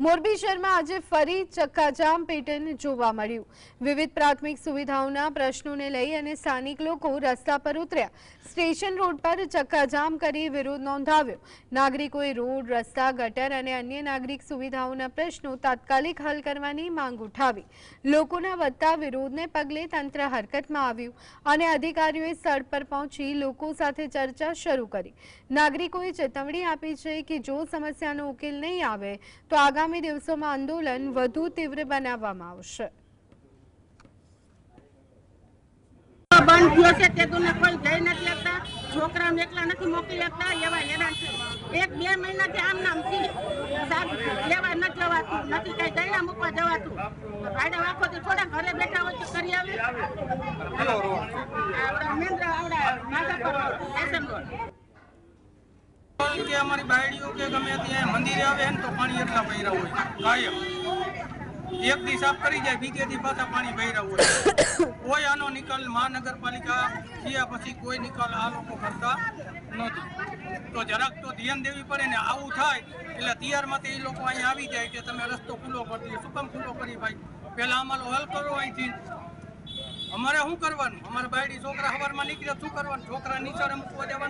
મોરબી શહેરમાં આજે ફરી ચક્કાજામ પેટર્ન જોવા મળ્યું. વિવિધ પ્રાથમિક સુવિધાઓના પ્રશ્નોને લઈ અને સ્થાનિક લોકો રસ્તા પર ઉતર્યા. સ્ટેશન રોડ પર ચક્કાજામ કરી વિરોધ નોંધાવ્યો. નાગરિકોએ રોડ, રસ્તા, ગટર અને અન્ય નાગરિક સુવિધાઓના પ્રશ્નો તાત્કાલિક હલ કરવાની માંગ ઉઠાવી. લોકોના વધતા વિરોધને પગલે તંત્ર હરકતમાં આવ્યું અને અધિકારીઓએ સ્થળ પર પહોંચી લોકો સાથે ચર્ચા શરૂ કરી. નાગરિકોએ ચેતવણી આપી છે કે જો સમસ્યાનો ઉકેલ નહીં આવે, તો આગામી દિવસોમાં આંદોલન વધુ તીવ્ર બનાવવામાં આવશે. બંધ થયો છે તે તું કોઈ જઈ નથી શકતા છોકરાઓને એકલા નથી મોકલી શકતા એવા હેરાન છે. એક બે મહિનાથી આમ નામ છે. લેવા નથી જવાતું નથી કઈ મૂકવા જવાતું. ભાડા વાખો થોડા ઘરે બેઠા હોય તો કરી આવે. મહેન્દ્ર આવડા નાગા પર સ્ટેશન રોડ કે અમારી બાયડીઓ કે ગમે ત્યાં મંદિરે આવે ને તો પાણી એટલા ભર્યા હોય. કાયમ. એક દિવસ સાફ કરી જાય, બીજે દિવસ પાછા પાણી ભર્યા હોય. કોઈ આનો નિકાલ મહાનગરપાલિકા થયા પછી કોઈ નિકાલ આ લોકો કરતા નથી. તો જરાક તો ધ્યાન દેવી પડે ને આવું થાય, એટલે તૈયારમાં એ લોકો અહીંયા આવી જાય કે તમે રસ્તો ખુલ્લો કરી દો, શું કામ ખુલ્લો કરી ભાઈ? પેલા અમારો હલ કરો અહીંથી. અમારે શું કરવાનું? અમારે બાયડી છોકરા સવારમાં નીકળે શું કરવાનું? છોકરા નીચે મૂકવા જવાનું.